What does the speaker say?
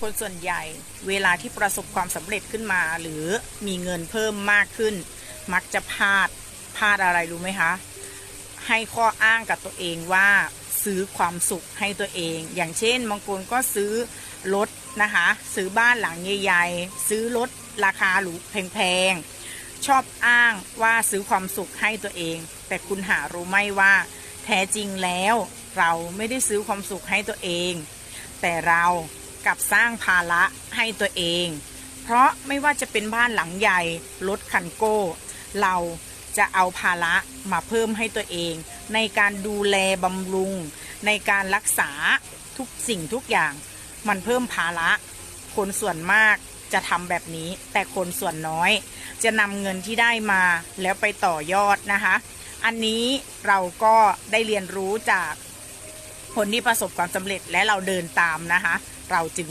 คนส่วนใหญ่เวลาที่ประสบความสำเร็จขึ้นมา หรือมีเงินเพิ่มมากขึ้น มักจะพลาดพลาดอะไรรู้ไหมคะ ให้ข้ออ้างกับตัวเองว่าซื้อความสุขให้ตัวเอง อย่างเช่นบางคนก็ซื้อรถนะคะ ซื้อบ้านหลังใหญ่ๆ ซื้อรถราคาหรูแพงๆ ชอบอ้างว่าซื้อความสุขให้ตัวเอง แต่คุณหารู้ไหมว่าแท้จริงแล้วเราไม่ได้ซื้อความสุขให้ตัวเอง แต่เรา กับสร้างภาระให้ตัวเอง เพราะไม่ว่าจะเป็นบ้านหลังใหญ่รถคันโก้ เราจะเอาภาระมาเพิ่มให้ตัวเอง ในการดูแลบำรุง ในการรักษาทุกสิ่งทุกอย่าง มันเพิ่มภาระ คนส่วนมากจะทำแบบนี้ แต่คนส่วนน้อย จะนำเงินที่ได้มาแล้วไปต่อยอดนะคะ อันนี้เราก็ได้เรียนรู้จาก คนที่ประสบความสำเร็จและเราเดินตามนะคะ เราจึง